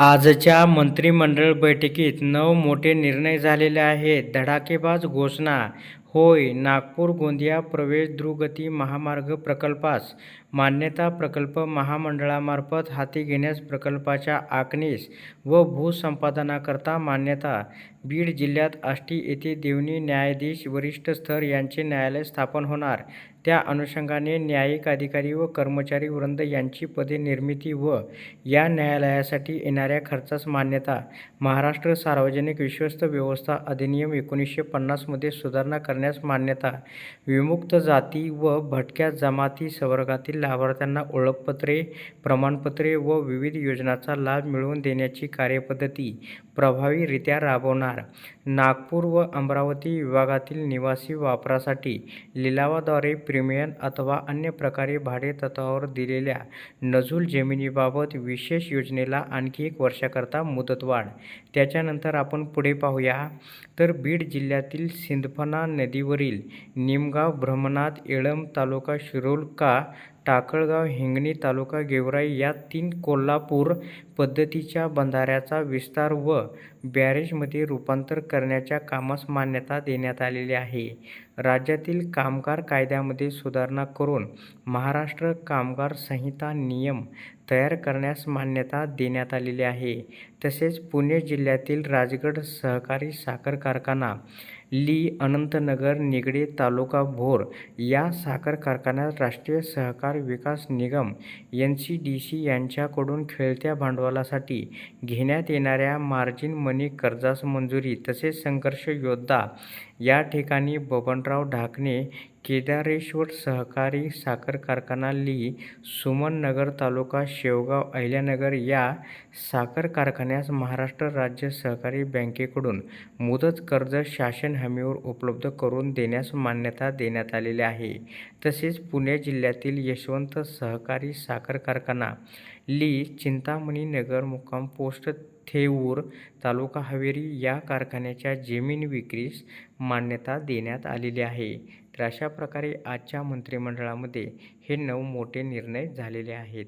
आजच्या मंत्रिमंडळ बैठकीत नऊ मोठे निर्णय झालेले आहेत. धडाकेबाज घोषणा होय नागपूर गोंदिया प्रवेश द्रुगती महामार्ग प्रकल्पास मान्यता प्रकल्प महामंडळामार्फत हाती घेण्यास प्रकल्पाच्या आखणीस व भूसंपादनाकरता मान्यता बीड जिल्ह्यात आष्टी येथे देवणी न्यायाधीश वरिष्ठ स्तर यांचे न्यायालय स्थापन होणार. त्या अनुषंगाने न्यायिक अधिकारी व कर्मचारी वृंद यांची पदे निर्मिती व या न्यायालयासाठी येणाऱ्या खर्चास मान्यता महाराष्ट्र सार्वजनिक विश्वस्त व्यवस्था अधिनियम एकोणीसशे पन्नासमध्ये सुधारणा करण्यास मान्यता विमुक्त जाती व भटक्या जमाती संवर्गातील लाभार्थ्यांना ओळखपत्रे प्रमाणपत्रे व विविध योजनांचा लाभ मिळवून देण्याची कार्यपद्धती प्रभावीरित्या राबवणार. नागपूर व अमरावती विभागातील निवासी वापरासाठी लिलावाद्वारे प्रीमियम अथवा अन्य प्रकारे भाडेतत्त्वावर दिलेल्या नजूल जमिनीबाबत विशेष योजनेला आणखी एक वर्षाकरता मुदतवाढ. त्याच्यानंतर आपण पुढे पाहूया. तर बीड जिल्ह्यातील सिंदफणा नदीवरील निमगाव ब्रह्मनाथ एळम तालुका शिरोलका टाकळगाव हिंगणी तालुका गेवराई या तीन कोल्हापूर पद्धतीच्या बंधाऱ्याचा विस्तार व बॅरेजमध्ये रूपांतर करण्याच्या कामास मान्यता देण्यात आलेली आहे. राज्यातील कामगार कायद्यामध्ये सुधारणा करून महाराष्ट्र कामगार संहिता नियम तयार करण्यास मान्यता देण्यात आलेली आहे. तसेच पुणे जिल्ह्यातील राजगड सहकारी साखर कारखाना ली अनंतनगर निगडी तालुका भोर या साखर कारखान्यात Rashtriya Sahakar Vikas Nigam N C D C यांच्याकडून खेळत्या भांडवलासाठी घेण्यात येणाऱ्या मार्जिन मनी कर्जास मंजुरी तसेच संघर्ष योद्धा या ठिकाणी बबनराव ढाकणे केदारेश्वर सहकारी साखर कारखाना ली सुमन नगर तालुका शेवगाव अहिल्यानगर या साखर कारखान्यास महाराष्ट्र राज्य सहकारी बँकेकडून मुदत कर्ज शासन हमीवर उपलब्ध करून देण्यास मान्यता देण्यात आलेली आहे. तसेच पुणे जिल्ह्यातील यशवंत सहकारी साखर कारखाना ली चिंतामणी नगर मुक्काम पोस्ट थेऊर तालुका हवेरी या कारखान्याच्या जमीन विक्रीस मान्यता देण्यात आलेली आहे. तर अशा प्रकारे आजच्या मंत्रिमंडळामध्ये हे नऊ मोठे निर्णय झालेले आहेत.